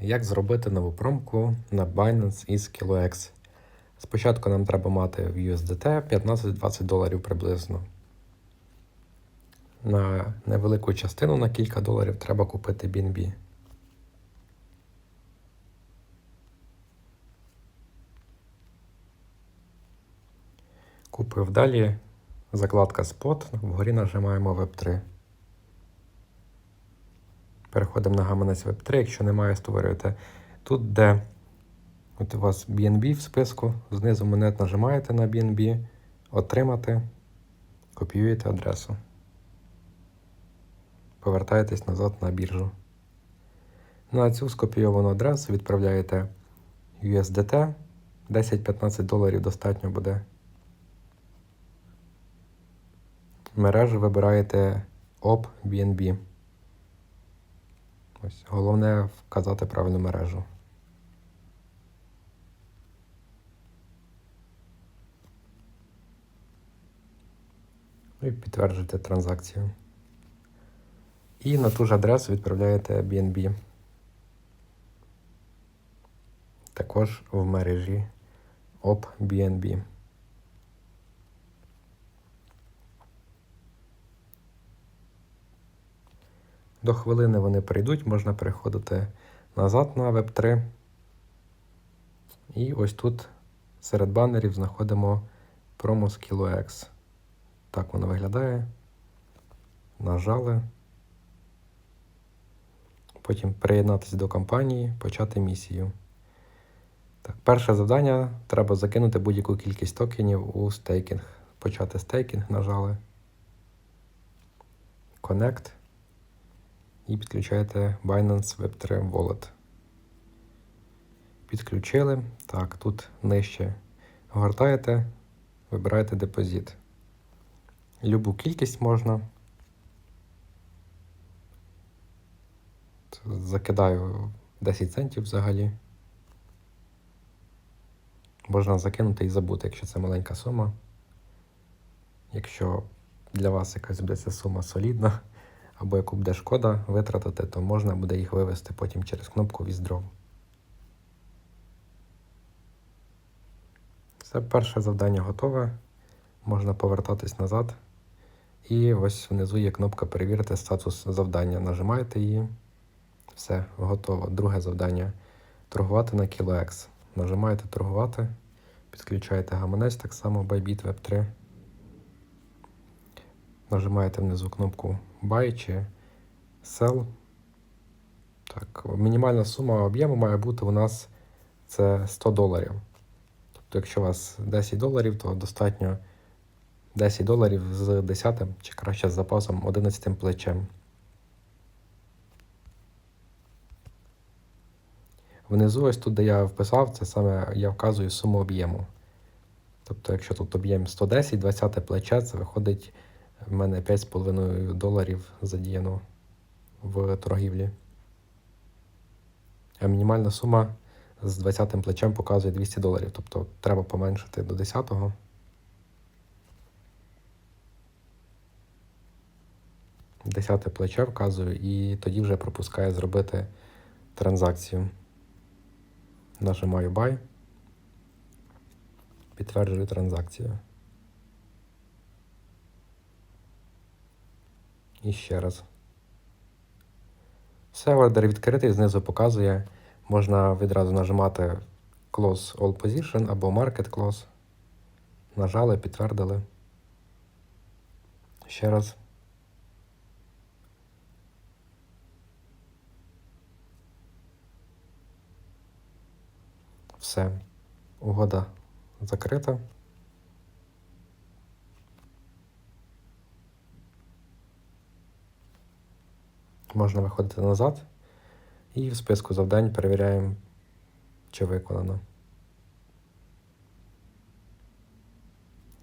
Як зробити нову промку на Binance із KiloX? Спочатку нам треба мати в USDT 15-20 доларів приблизно. На невелику частину на кілька доларів треба купити BNB. Купив далі закладка Spot, вгорі нажимаємо Web3. Переходимо на гаманець Web3, якщо немає, створюєте тут, де от у вас BNB в списку, знизу монет нажимаєте на BNB, отримати, копіюєте адресу. Повертаєтесь назад на біржу. На цю скопійовану адресу відправляєте USDT. 10-15 доларів достатньо буде. Мережу вибираєте OP BNB. Ось, головне вказати правильну мережу. Ну І підтверджуєте транзакцію. І на ту ж адресу відправляєте BNB. Також в мережі OP До хвилини вони прийдуть, можна переходити назад на Web3. І ось тут серед банерів знаходимо промо KiloX. Так воно виглядає. Нажали. Потім приєднатися до компанії, почати місію. Так, Перше завдання треба закинути будь-яку кількість токенів у стейкінг. Почати стейкінг нажали. Connect і підключаєте Binance Web3 Wallet. Підключили. Так, тут нижче гортаєте, вибираєте депозит. Любу кількість можна. Закидаю 10 центів взагалі. Можна закинути і забути, якщо це маленька сума. Якщо для вас якась буде ця сума солідна, або яку буде шкода витратити, то можна буде їх вивести потім через кнопку Withdraw. Все перше завдання готове. Можна повертатись назад. І ось внизу є кнопка Перевірити статус завдання. Нажимаєте її. Все, готово. Друге завдання торгувати на KiloX. Нажимаєте торгувати, підключаєте гаманець так само Bybit Web3. Нажимаєте внизу кнопку Buy чи Sell. Так, Мінімальна сума об'єму має бути у нас це 100 доларів. Тобто, якщо у вас 10 доларів, то достатньо 10 доларів з 10 чи краще з запасом 11 плечем. Внизу, ось тут, де я вписав, це саме я вказую суму об'єму. Тобто, якщо тут об'єм 110, 20 плече, це виходить в мене 5,5 доларів задіяно в торгівлі. А мінімальна сума з 20 плечем показує 200 доларів. Тобто треба поменшити до 10-го. Десяте плече вказую і тоді вже пропускає зробити транзакцію. Нажимаю Buy. Підтверджую транзакцію. І ще раз. Все, ордер відкритий, знизу показує. Можна відразу нажимати Close All Position або Market Close. Нажали, підтвердили. Ще раз. Все. Угода закрита. Можна виходити назад і в списку завдань перевіряємо, чи виконано.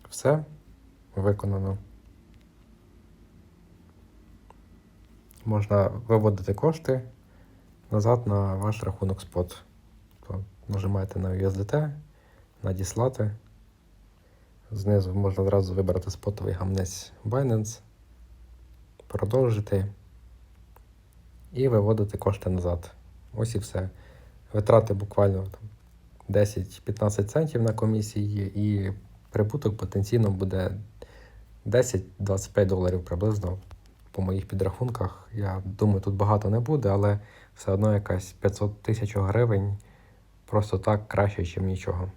Все виконано. Можна виводити кошти назад на ваш рахунок спот. Нажимаєте на USDT, надіслати. Знизу можна одразу вибрати спотовий гамнець Binance, продовжити і виводити кошти назад Ось і все. Витрати буквально 10-15 центів на комісії, і прибуток потенційно буде 10-25 доларів приблизно по моїх підрахунках. Я думаю, тут багато не буде, але все одно якась 500 тисяч гривень просто так краще, ніж нічого.